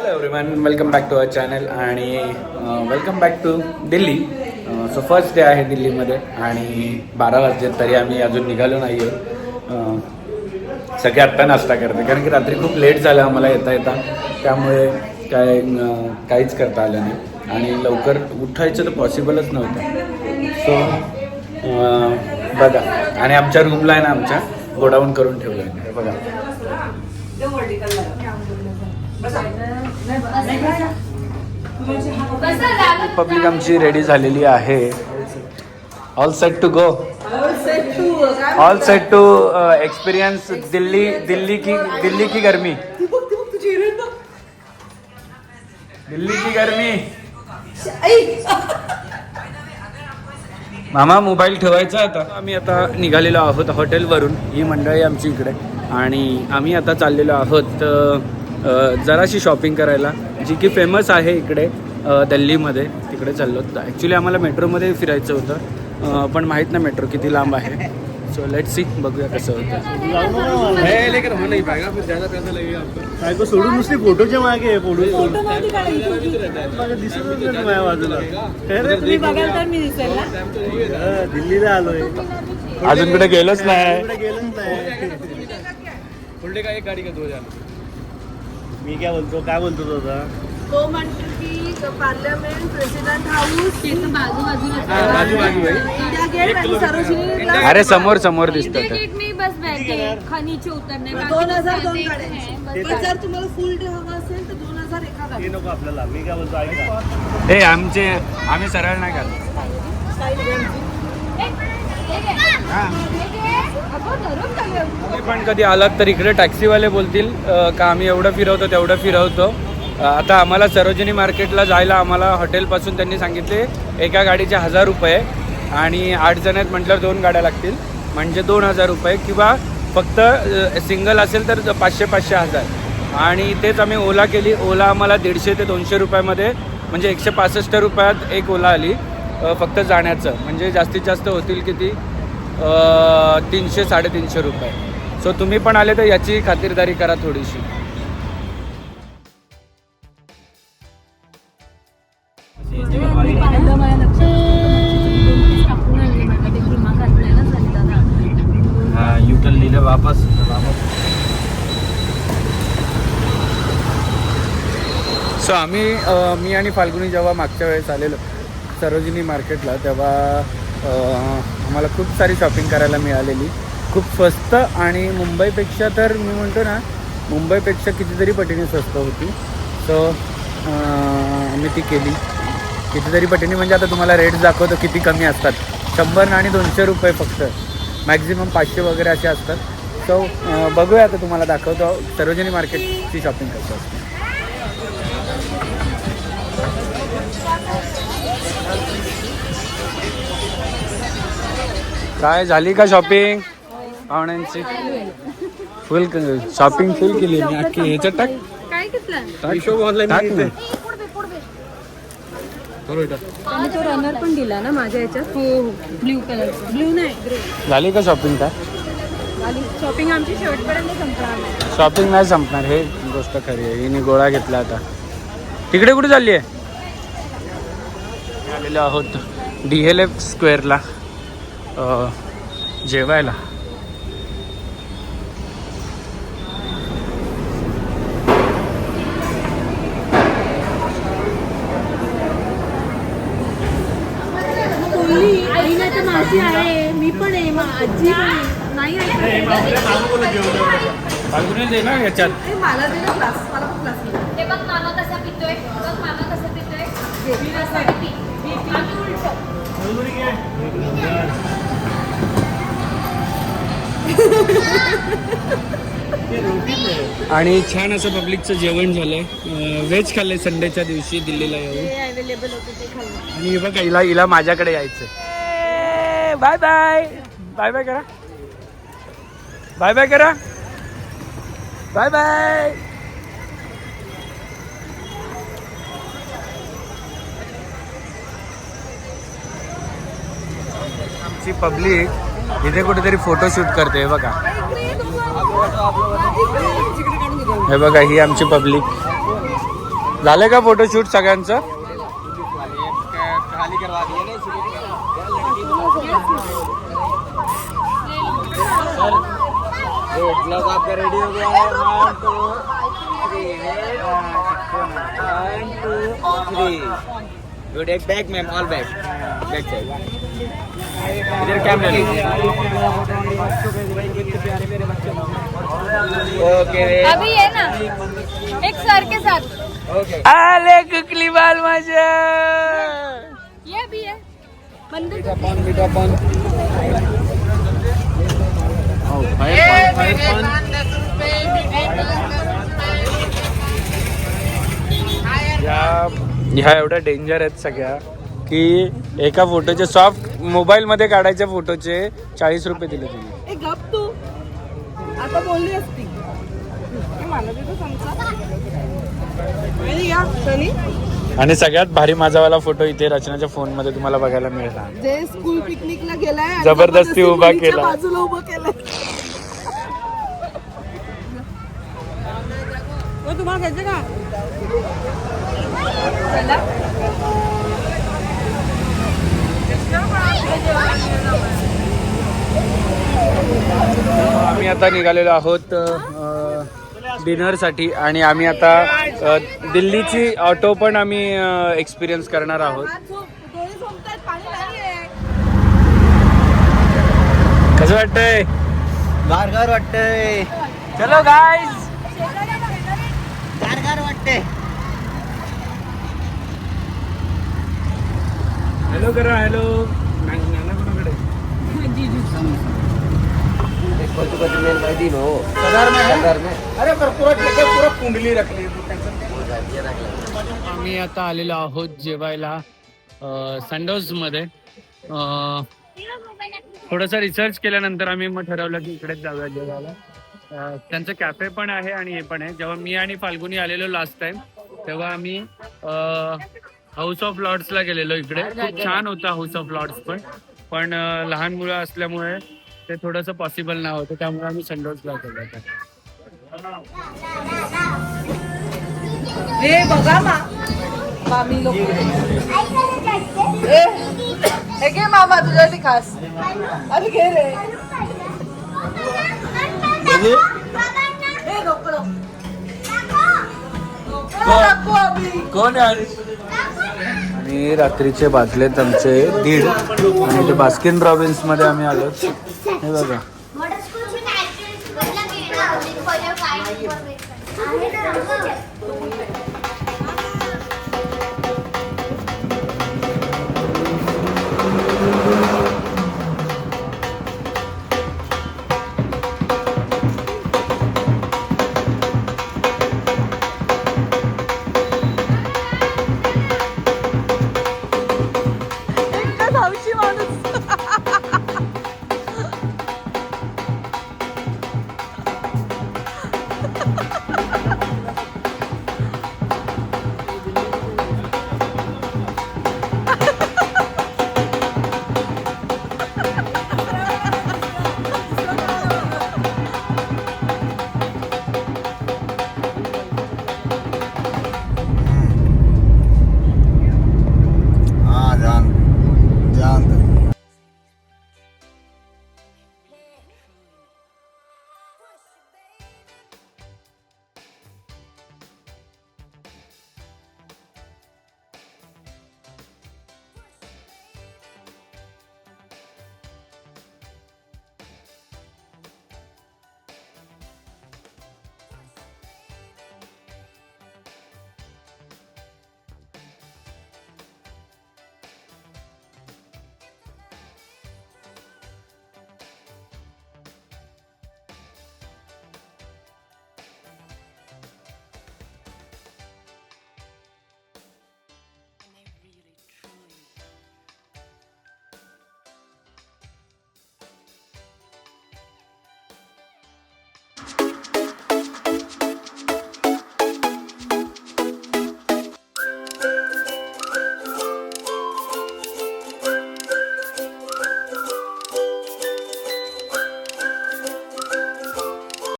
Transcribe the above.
hello everyone welcome back to our channel आणि welcome back to Delhi so first day आहे दिल्लीमध्ये आणि बारा वाजले तरी आम्ही अजून निघालो नाही आहोत uh, सगळे आत्ता नाश्ता करते कारण की रात्री खूप लेट झालं आम्हाला येता येता. त्यामुळे काय uh, काहीच करता आलं नाही. आणि लवकर उठायचं तर पॉसिबलच नव्हतं. सो uh, बघा. आणि आमच्या रूमला आहे ना आमच्या गोडाऊन करून ठेवलं आहे बघा. पब्लिक आमची रेडी झालेली आहे. All set to go all set to experience Delhi Delhi की दिल्ली की गर्मी. दिल्ली की गर्मी. मामा मोबाईल ठेवायचा आता. आम्ही आता निघालेलो आहोत हॉटेलवरून ही मंडळी आमची इकडे. आणि आम्ही आता चाललेलो आहोत uh, uh, जराशी शॉपिंग करायला. जी की फेमस आहे इकडे दिल्लीमध्ये तिकडे चाललो. ॲक्च्युली आम्हाला मेट्रोमध्ये फिरायचं होतं. पण माहीत नाही मेट्रो किती लांब आहे. सो लेट सी बघूया कसं होतं. काय तो सोडून नुसते फोटोच्या मागे हा, दिल्लीला आलोय. अजून कुठे गेलोच नाही. कुठे गेलोच नाही. मी काय बोलतो काय बोलतो तो म्हणतो की पार्लमेंट प्रेसिडेंट हाऊस. बाजू बाजू इंडिया गेट आणि सरोजिनीला अरे समोर समोर दिसतं ते गेट में बस बैठे खनीचे उतरने बाकी दोन हजार सारे दोन हैं, गाड्यांचे बस. पण जर तुम्हाला फुल डे हवा असेल तर दोन हजार एका ते गाडी नको आपल्याला. मी काय बोलतो ऐका. हे आमचे आम्ही सरळ नाही घालत. तुम्ही पण कधी आलात तर इकडे टॅक्सीवाले बोलतील का आम्ही एवढं फिरवतो तेवढं फिरवतो. आता आम्हाला सरोजिनी मार्केटला जायला आम्हाला हॉटेलपासून त्यांनी सांगितले एका गाडीचे हजार रुपये आणि आठ जण आहेत म्हटल्यावर दोन गाड्या लागतील. म्हणजे दोन हजार रुपये किंवा फक्त सिंगल असेल तर पाचशे पाचशे हजार. आणि तेच आम्ही ओला केली ओला आम्हाला दीडशे ते दोनशे रुपयामध्ये म्हणजे एकशे पासष्ट रुपयात एक ओला आली फक्त जाण्याचं. म्हणजे जास्तीत जास्त होतील किती? तीनशे साडेतीनशे रुपये. सो तुम्ही पण आले तर याची खातिरदारी करा थोडीशी. लिहिलं वापस. सो आम्ही मी आणि फाल्गुनी जेव्हा मागच्या वेळेस आलेलो सरोजिनी मार्केटला तेव्हा आम्हाला खूप सारी शॉपिंग करायला मिळालेली. खूप स्वस्त आणि मुंबईपेक्षा तर मी म्हणतो ना मुंबईपेक्षा कितीतरी पटीने स्वस्त होती. सो आम्ही ती केली. कितीतरी पटीने म्हणजे आता तुम्हाला रेट्स दाखवतो किती कमी असतात. शंभर आणि दोनशे रुपये फक्त. मॅक्झिमम पाचशे वगैरे असे असतात. सो बघूया आता तुम्हाला दाखवतो. सरोजिनी मार्केटची शॉपिंग करतो असते. काय झाली का शॉपिंग पाहुण्यांची. फुल शॉपिंग फुल केली मी. अख्खी ह्याच्यात टाक. काय घेतलं? टाक. टाक ना. आणि तो रनर पण दिला ना माझ्या याच्यात हो हो. ब्ल्यू कलर ब्ल्यू नाही ग्रे झाली का शॉपिंग काय? आणि शॉपिंग आमची शेवटपर्यंत संपणार नाही. शॉपिंग नाही संपणार. हे गोष्ट खरी आहे. हिने गोळा घेतला आता. तिकडे कुठे चालली आहे? आलेलो आहोत. डी एल एफ स्क्वेअरला जेवायला. आहे मी पण आहे मा- आजी पण आहे नाही फाल्गुनी दे ना याच्यात. आई मला दे ना क्लास मला पण क्लास हे बघ मामा कसा पितोय. बघ मामा कसा पितोय. आणि छान असं पब्लिकचं जेवण झालंय. व्हेज खाल्लंय संडेच्या दिवशी दिल्लीला येऊन. अवेलेबल होते ते खाल्लं. आणि हे बघा हिला हिला माझ्याकडे यायचं बाय बाय बाय बाय करा. बाय बाय करा. बाय बाय आमची पब्लिक इथे कुठेतरी फोटोशूट करते हे बघा. हे बघा ही आमची पब्लिक. झालं का फोटोशूट सगळ्यांचं? रेडी हो है गुड एक back ma'am all back back side इधर कैमरा ओके अभी है ना? एक सर के साथ। ओके आले कुकली बाल माझ्या। ये भी है। मंदिर। पान मीठा पान ह्या ह्या एवढ्या डेंजर आहेत सगळ्या की एका फोटोचे सॉफ्ट मोबाईलमध्ये काढायच्या फोटोचे चाळीस रुपये दिले तुम्ही. ए गप तू. आता बोलली असती. मला आणि या सनी आणि सगळ्यात भारी माझावाला फोटो इथे रचनाच्या फोनमध्ये तुम्हाला बघायला मिळणार. जे स्कूल पिकनिकला गेलाय आणि जबरदस्ती उभा मुलीच्या केला. बाजूला उभं केलंय. हो, तुम्हाला घ्यायचं का? आम्ही आता निघालेलो आहोत डिनरसाठी आणि आम्ही आता दिल्लीची ऑटो पण आम्ही एक्सपिरियन्स करणार आहोत. कसं वाटतंय? गार गार वाटतंय. चलो गाईज गार गार वाटतंय. हॅलो करा हॅलो में अरे पर पूरा पूरा कुंडली रख ली आम्ही आता आलेलो आहोत जेवायला संडोजमध्ये थोडासा रिसर्च केल्यानंतर आम्ही मग ठरवलं की इकडेच जाऊया जेवायला. अं, त्यांचं कॅफे पण आहे आणि हे पण आहे. जेव्हा मी आणि फाल्गुनी आलेलो लास्ट टाइम तेव्हा आम्ही हाऊस ऑफ लॉर्ड्सला गेलेलो इकडे. खूप छान होता हाऊस ऑफ लॉर्ड्स पण. पण अं, लहान मुलं असल्यामुळे ते थोडंसं पॉसिबल नाही होतं त्यामुळे आम्ही संडोजला गेलो होतो. हे बघा मा. मामी लोक. ए, हे घे मामा तुझ्यासाठी खास. अरे घे रे. हे नको नको. नको अभि. कोण आणि रात्रीचे वाजलेत आमचे दीड. आणि ते बास्किन रॉबिन्समध्ये आम्ही आलो हे बघा.